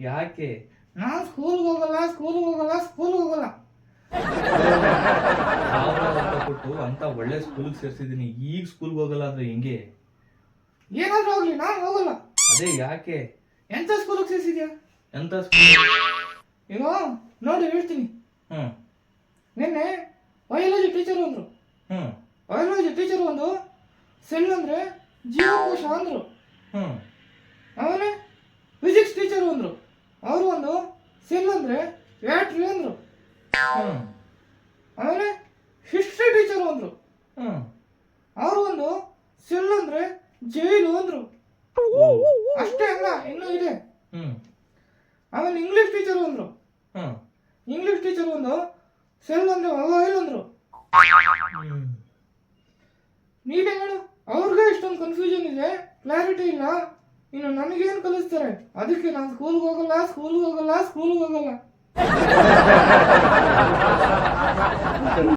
ಯಾಕೆ ನಾನು ಸ್ಕೂಲ್ಗೆ ಹೋಗಲ್ಲ ಸ್ಕೂಲ್ಗೆ ಹೋಗಲ್ಲ ಸ್ಕೂಲ್ಗೆ ಹೋಗಲ್ಲ. ಕೊಟ್ಟು ಅಂತ ಒಳ್ಳೆ ಸ್ಕೂಲ್ಗೆ ಸೇರ್ಸಿದೀನಿ ಈಗ ಸ್ಕೂಲ್ಗೆ ಹೋಗಲ್ಲ ಅಂದ್ರೆ ಹೆಂಗೆ? ಏನಾದ್ರೂ ಹೋಗ್ಲಿ ನಾನು ಹೋಗಲ್ಲ. ಅದೇ ಯಾಕೆ? ಎಂತ ಸ್ಕೂಲ್ಗೆ ಸೇರಿಸಿದ್ಯಾ? ಎಂತ ಸ್ಕೂಲ್ ಈಗ ನೋಡಿ ಹೇಳ್ತೀನಿ. ಹ್ಞೂ ನಿನ್ನೆ ಬಯಾಲಜಿ ಟೀಚರ್ ಅಂದ್ರು ಹ್ಞೂ ಬಯಾಲಜಿ ಟೀಚರ್ ಒಂದು ಸೆಲ್ ಅಂದ್ರೆ ಜೀವಕೋಶ ಅಂದ್ರು. ಹ್ಮ್. ಆಮೇಲೆ ಫಿಸಿಕ್ಸ್ ಟೀಚರ್ ಅಂದ್ರು ಅವರು ಒಂದು ಸೆಲ್ ಅಂದ್ರೆ. ಬ್ಯಾಟ್ರಿ ಅಂದ್ರು ಆಮೇಲೆ ಹಿಸ್ಟ್ರಿ ಟೀಚರ್ ಅಂದ್ರು. ಅವರು ಒಂದು ಸಿಲ್ ಅಂದ್ರೆ ಜೈಲು ಅಂದ್ರು. ಅಷ್ಟೇ ಅಲ್ಲ ಇನ್ನೂ ಇದೆ. ಆಮೇಲೆ ಇಂಗ್ಲಿಷ್ ಟೀಚರ್ ಅಂದ್ರು. ಇಂಗ್ಲಿಷ್ ಟೀಚರ್ ಒಂದು ಸೆಲ್ ಅಂದ್ರೆ. ಮೊಬೈಲ್ ಅಂದ್ರು ನೀಟೇ ಹೇಳು. ಅವ್ರಿಗೆ ಇಷ್ಟೊಂದು ಕನ್ಫ್ಯೂಷನ್ ಇದೆ ಕ್ಲಾರಿಟಿ ಇಲ್ಲ. ಇನ್ನು ನನಗೇನು ಕಲಿಸ್ತಾರೆ? ಅದಕ್ಕೆ ನಾನು ಸ್ಕೂಲ್ಗೆ ಹೋಗಲ್ಲ ಸ್ಕೂಲ್ಗೆ ಹೋಗಲ್ಲ ಸ್ಕೂಲ್ಗೆ ಹೋಗಲ್ಲ.